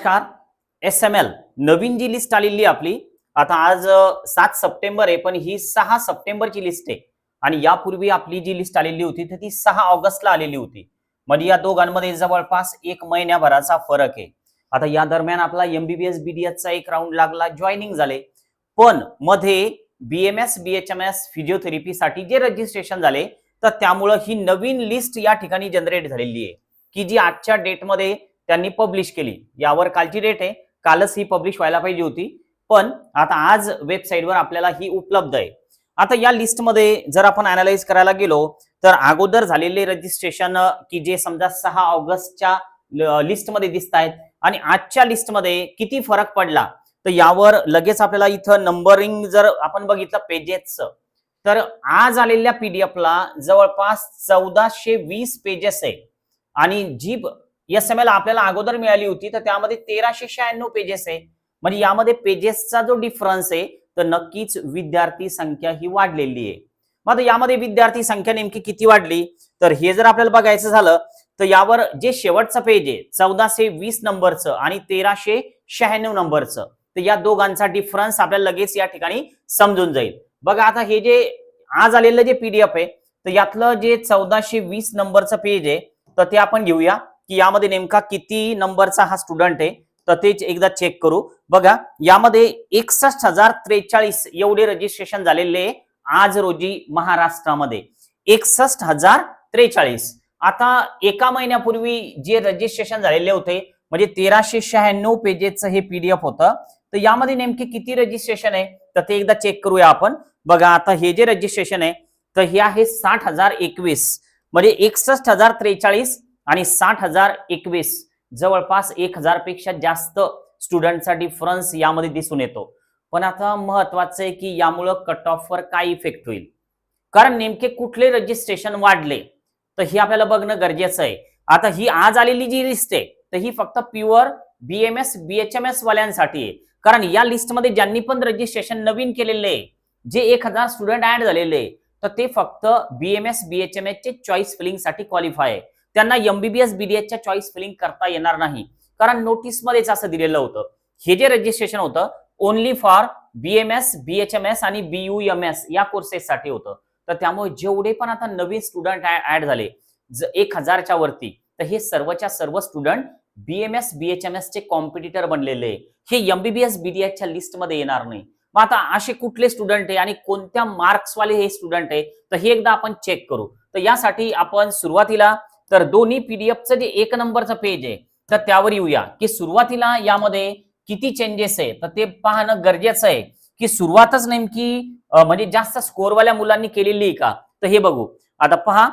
नमस्कार. S M L नवीन जी list आलेली आपली. आता आज सात सप्टेंबर आहे पण ही सहा सप्टेंबरची लिस्ट आहे. आणि यापूर्वी आपली जी लिस्ट आलेली होती तर ती सहा ऑगस्टला आलेली होती. म्हणजे या दोघांमध्ये जवळपास एक महिन्याभराचा फरक आहे. आता या दरम्यान आपला एमबीबीएस बीडीएसचा एक राऊंड लागला जॉईनिंग झाले. पण मध्ये बीएमएस बीएचएमएस फिजिओथेरपीसाठी जे रजिस्ट्रेशन झाले तर त्यामुळं ही नवीन लिस्ट या ठिकाणी जनरेट झालेली आहे. की जी आजच्या डेटमध्ये त्यांनी पब्लिश केली. यावर कालची डेट आहे. कालच ही पब्लिश व्हायला पाहिजे होती. पण आता आज वेबसाईटवर आपल्याला ही उपलब्ध आहे. आता या लिस्टमध्ये जर आपण अनालाइज करायला गेलो तर अगोदर झालेले रजिस्ट्रेशन की जे समजा सहा ऑगस्टच्या लिस्टमध्ये दिसत आहेत आणि आजच्या लिस्टमध्ये किती फरक पडला तर यावर लगेच आपल्याला इथं नंबरिंग जर आपण बघितलं पेजेसचं तर आज आलेल्या पीडीएफला जवळपास चौदाशे वीस पेजेस आहे. आणि जी एस एम एल आपल्याला अगोदर मिळाली होती तर त्यामध्ये तेराशे शहाण्णव पेजेस आहे. म्हणजे यामध्ये पेजेसचा जो डिफरन्स आहे तर नक्कीच विद्यार्थी संख्या ही वाढलेली आहे. मग आता यामध्ये विद्यार्थी संख्या नेमकी किती वाढली? तर हे जर आपल्याला बघायचं झालं तर यावर जे शेवटचं पेज आहे चौदाशे वीस नंबरचं आणि तेराशे शहाण्णव नंबरचं तर या दोघांचा डिफरन्स आपल्याला लगेच या ठिकाणी समजून जाईल. बघा आता हे जे आज आलेलं जे पीडीएफ आहे तर यातलं जे चौदाशे वीस नंबरचं पेज आहे तर ते आपण घेऊया. की यामध्ये नेमका किती नंबरचा हा स्टुडंट आहे तर तेच एकदा चेक करू. बघा यामध्ये एकसष्ट हजार त्रेचाळीस एवढे रजिस्ट्रेशन झालेले आज रोजी महाराष्ट्रामध्ये. एकसष्ट हजार त्रेचाळीस. आता एका महिन्यापूर्वी जे रजिस्ट्रेशन झालेले होते म्हणजे तेराशे शहाण्णव पेजेसचं हे पीडीएफ होतं. तर यामध्ये नेमके किती रजिस्ट्रेशन आहे तर ते एकदा चेक करूया आपण. बघा आता हे जे रजिस्ट्रेशन आहे तर हे आहे साठ हजार एकवीस. म्हणजे एकसष्ट हजार त्रेचाळीस आणि साठ हजार एकवीस जवळपास एक हजारपेक्षा जास्त स्टुडंटचा डिफरन्स यामध्ये दिसून येतो. पण आता महत्वाचं आहे की यामुळं कट ऑफवर काय इफेक्ट होईल? कारण नेमके कुठले रजिस्ट्रेशन वाढले तर हे आपल्याला बघणं गरजेचं आहे. आता ही आज आलेली जी लिस्ट आहे तर ही फक्त प्युअर बीएमएस बीएचएमएस वाल्यांसाठी आहे. कारण या लिस्टमध्ये ज्यांनी पण रजिस्ट्रेशन नवीन केलेले आहे जे एक हजार स्टुडंट ऍड झालेले आहे, तर ते फक्त बीएमएस बीएचएमएस चे चॉईस फिलिंगसाठी क्वालिफाय आहे. त्यांना एमबीबीएस बीडीएसच्या चॉईस फिलिंग करता येणार नाही. कारण नोटीसमध्येच असं दिलेलं होतं. हे जे रजिस्ट्रेशन होतं ओनली फॉर बीएमएस बीएचएमएस आणि बीयूएमएस या कोर्सेससाठी होतं. तर त्यामुळे जेवढे पण आता नवीन स्टुडंट ऍड झाले एक हजारच्या वरती तर हे सर्वच्या सर्व स्टुडंट बीएमएस बीएचएमएस चे कॉम्पिटिटर बनलेले आहे. हे एमबीबीएस बीडीएसच्या लिस्टमध्ये येणार नाही. मग आता असे कुठले स्टुडंट आहे आणि कोणत्या मार्क्सवाले वाले हे स्टुडंट आहे तर हे एकदा आपण चेक करू. तर यासाठी आपण सुरुवातीला तर दोन्ही पीडीएफचं जे एक नंबरचं पेज आहे तर त्यावर येऊया. की सुरुवातीला यामध्ये किती चेंजेस आहे तर ते पाहणं गरजेचं आहे. की सुरुवातच नेमकी म्हणजे जास्त स्कोरवाल्या मुलांनी केलेली आहे का? तर हे बघू. आता पहा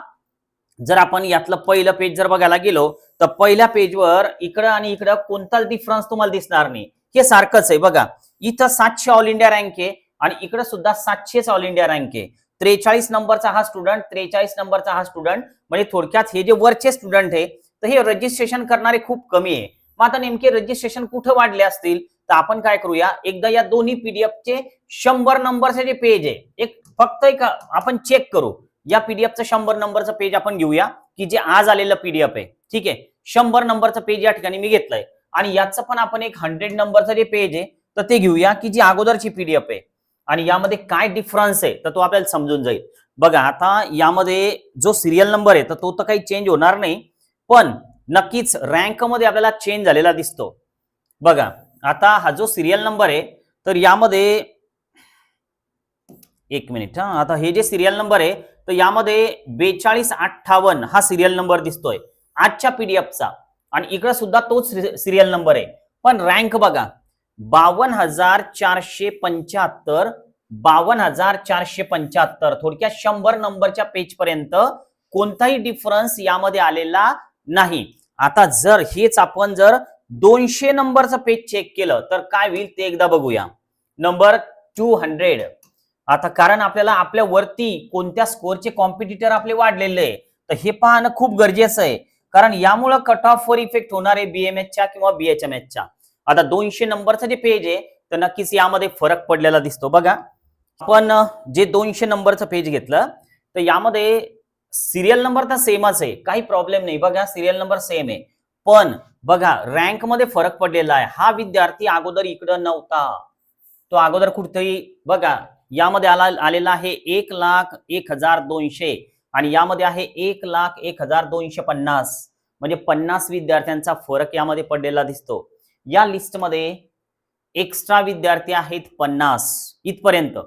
जर आपण यातलं पहिलं पेज जर बघायला गेलो तर पहिल्या पेजवर इकडं आणि इकडं कोणताच डिफरन्स तुम्हाला दिसणार नाही. हे सारखंच आहे बघा. इथं सातशे ऑल इंडिया रँक आहे आणि इकडे सुद्धा सातशेच ऑल इंडिया रँक आहे. त्रेचाळीस नंबरचा हा स्टुडंट त्रेचाळीस नंबरचा हा स्टुडंट म्हणजे थोडक्यात हे जे वरचे स्टुडंट आहे तर हे रजिस्ट्रेशन करणारे खूप कमी आहे. मग आता नेमके रजिस्ट्रेशन कुठं वाढले असतील? तर आपण काय करूया? एकदा या दोन्ही पीडीएफचे शंभर नंबरचे जे पेज आहे एक फक्त एक आपण चेक करू. या पीडीएफचं शंभर नंबरचं पेज आपण घेऊया की जे आज आलेलं पीडीएफ आहे. ठीक आहे? शंभर नंबरचं पेज या ठिकाणी मी घेतलंय. आणि याचं पण आपण एक हंड्रेड नंबरचं जे पेज आहे तर ते घेऊया की जी अगोदरची पीडीएफ आहे. आणि यामध्ये काय डिफरन्स आहे तर तो आपल्याला समजून जाईल. बघा आता यामध्ये जो सिरियल नंबर आहे तर तो तर काही चेंज होणार नाही पण नक्कीच रँकमध्ये आपल्याला चेंज झालेला दिसतो. बघा आता हा जो सिरियल नंबर आहे तर यामध्ये एक मिनिट हा आता हे जे सिरियल नंबर आहे तर यामध्ये बेचाळीस अठ्ठावन्न हा सिरियल नंबर दिसतोय आजच्या पीडीएफचा आणि इकडे सुद्धा तोच सिरियल नंबर आहे. पण रँक बघा बावन्न हजार चारशे पंच्याहत्तर बावन्न हजार चारशे पंच्याहत्तर. थोडक्यात शंभर नंबरच्या पेज पर्यंत कोणताही डिफरन्स यामध्ये आलेला नाही. आता जर हेच आपण जर दोनशे नंबरचं पेज चेक केलं तर काय होईल ते एकदा बघूया. नंबर टू हंड्रेड आता कारण आपल्याला आपल्या वरती कोणत्या स्कोरचे कॉम्पिटिटर आपले वाढलेले आहे तर हे पाहणं खूप गरजेचं आहे. कारण यामुळं कट ऑफ वर इफेक्ट होणार आहे बीएमएचच्या किंवा बीएचएमएचच्या आता दोनशे नंबरचं जे पेज आहे तर नक्कीच यामध्ये फरक पडलेला दिसतो. बघा आपण जे दोनशे नंबरचं पेज घेतलं तर यामध्ये सिरियल नंबर तर सेमच आहे. काही प्रॉब्लेम नाही. बघा सिरियल नंबर सेम आहे. पण बघा रँकमध्ये फरक पडलेला आहे. हा विद्यार्थी अगोदर इकडं नव्हता. तो अगोदर कुठेतरी बघा यामध्ये आला आलेला आहे एक लाख एक हजार दोनशे. आणि यामध्ये आहे एक लाख एक हजार दोनशे पन्नास. म्हणजे पन्नास विद्यार्थ्यांचा फरक यामध्ये पडलेला दिसतो. या लिस्टमध्ये एक्स्ट्रा विद्यार्थी आहेत पन्नास इथपर्यंत.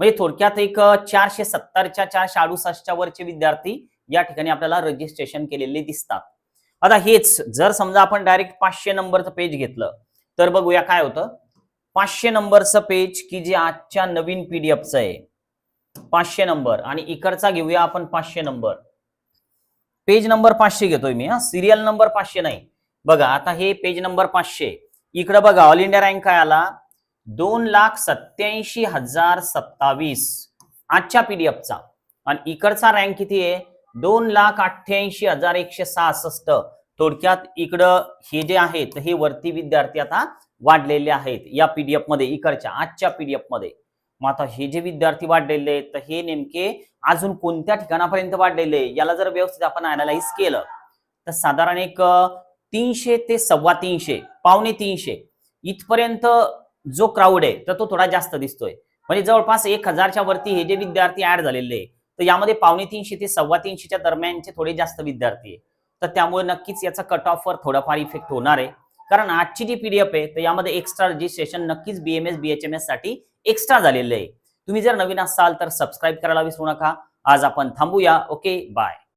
म्हणजे थोडक्यात एक चारशे सत्तरच्या चारशे अडुसष्टच्या वरचे विद्यार्थी या ठिकाणी आपल्याला रजिस्ट्रेशन केलेले दिसतात. आता हेच जर समजा आपण डायरेक्ट पाचशे नंबरचं पेज घेतलं तर बघूया काय होतं. पाचशे नंबरचं पेज की जे आजच्या नवीन पीडीएफचं आहे. पाचशे नंबर आणि इकडचा घेऊया आपण पाचशे नंबर. पेज नंबर पाचशे घेतोय मी हा. सिरियल नंबर पाचशे नाही. बघा आता हे पेज नंबर पाचशे. इकडं बघा ऑल इंडिया रँक काय आला? दोन लाख सत्याऐंशी हजार सत्तावीस. आजच्या पीडीएफचा आणि इकडचा रँक किती आहे? दोन लाख अठ्ठ्याऐंशी हजार एकशे सहासष्ट. थोडक्यात इकडं हे जे आहेत हे वरती विद्यार्थी आता वाढलेले आहेत या पीडीएफमध्ये इकडच्या आजच्या पीडीएफमध्ये. मग आता हे जे विद्यार्थी वाढलेले आहेत तर हे नेमके अजून कोणत्या ठिकाणापर्यंत वाढलेले? याला जर व्यवस्थित आपण अनालाइज केलं तर साधारण एक तीनशे ते सव्वा तीनशे पावणे तीनशे इथपर्यंत जो क्राऊड आहे तर तो थोडा जास्त दिसतोय. म्हणजे जवळपास एक हजारच्या वरती हे जे विद्यार्थी ऍड झालेले आहे तर यामध्ये पावणे तीनशे ते सव्वा तीनशेच्या दरम्यानचे थोडे जास्त विद्यार्थी आहे. तर त्यामुळे नक्कीच याचा कट ऑफवर थोडाफार इफेक्ट होणार आहे. कारण आजची जी पीडीएफ आहे तर यामध्ये एक्स्ट्रा रजिस्ट्रेशन नक्कीच बीएमएस बीएचएमएससाठी एक्स्ट्रा झालेलं आहे. तुम्ही जर नवीन असाल तर सबस्क्राईब करायला विसरू नका. आज आपण थांबूया. Okay bye